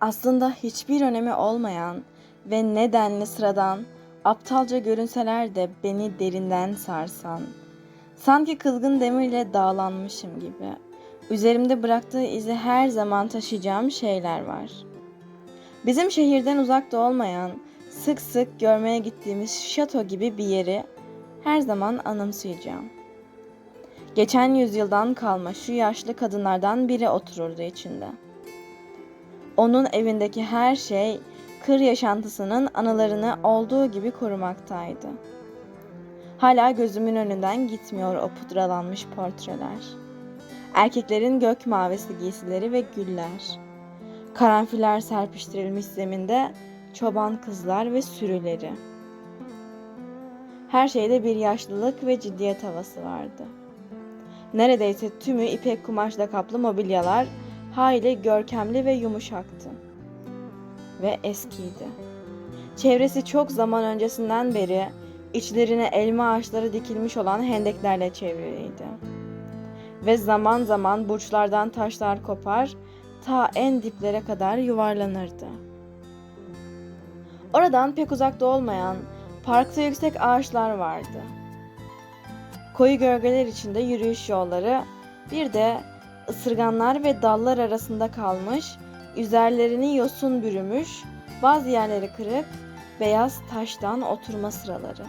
Aslında hiçbir önemi olmayan ve nedenli sıradan, aptalca görünseler de beni derinden sarsan. Sanki kızgın demirle dağlanmışım gibi. Üzerimde bıraktığı izi her zaman taşıyacağım şeyler var. Bizim şehirden uzakta olmayan, sık sık görmeye gittiğimiz şato gibi bir yeri her zaman anımsayacağım. Geçen yüzyıldan kalma şu yaşlı kadınlardan biri otururdu içinde. Onun evindeki her şey kır yaşantısının anılarını olduğu gibi korumaktaydı. Hala gözümün önünden gitmiyor o pudralanmış portreler. Erkeklerin gök mavisi giysileri ve güller. Karanfiller serpiştirilmiş zeminde çoban kızlar ve sürüleri. Her şeyde bir yaşlılık ve ciddiyet havası vardı. Neredeyse tümü ipek kumaşla kaplı mobilyalar hayli görkemli ve yumuşaktı. Ve eskiydi. Çevresi çok zaman öncesinden beri içlerine elma ağaçları dikilmiş olan hendeklerle çevriliydi. Ve zaman zaman burçlardan taşlar kopar, ta en diplere kadar yuvarlanırdı. Oradan pek uzakta olmayan, parkta yüksek ağaçlar vardı. Koyu gölgeler içinde yürüyüş yolları, bir de ısırganlar ve dallar arasında kalmış, üzerlerini yosun bürümüş, bazı yerleri kırık, beyaz taştan oturma sıraları.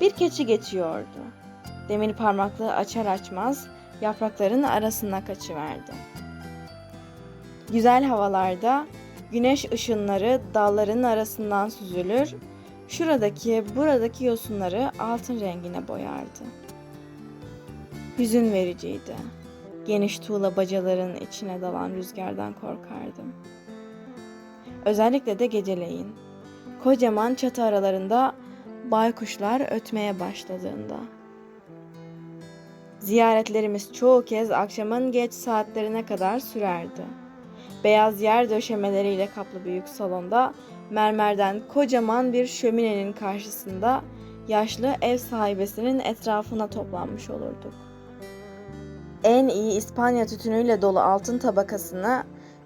Bir keçi geçiyordu. Demir parmaklığı açar açmaz yaprakların arasına kaçıverdi. Güzel havalarda güneş ışınları dalların arasından süzülür, şuradaki buradaki yosunları altın rengine boyardı. Hüzün vericiydi. Geniş tuğla bacaların içine dalan rüzgardan korkardım. Özellikle de geceleyin. Kocaman çatı aralarında baykuşlar ötmeye başladığında. Ziyaretlerimiz çoğu kez akşamın geç saatlerine kadar sürerdi. Beyaz yer döşemeleriyle kaplı büyük salonda mermerden kocaman bir şöminenin karşısında yaşlı ev sahibesinin etrafına toplanmış olurduk. En iyi İspanya tütünüyle dolu altın tabakasını,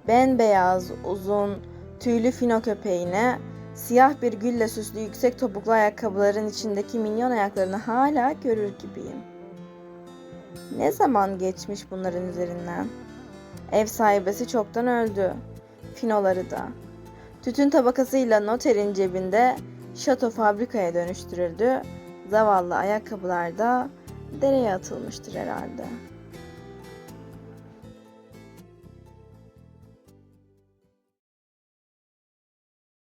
bembeyaz, uzun, tüylü fino köpeğine, siyah bir gülle süslü yüksek topuklu ayakkabıların içindeki minyon ayaklarını hala görür gibiyim. Ne zaman geçmiş bunların üzerinden? Ev sahibesi çoktan öldü. Finoları da. Tütün tabakasıyla noterin cebinde şato fabrikaya dönüştürüldü. Zavallı ayakkabılar da dereye atılmıştır herhalde.''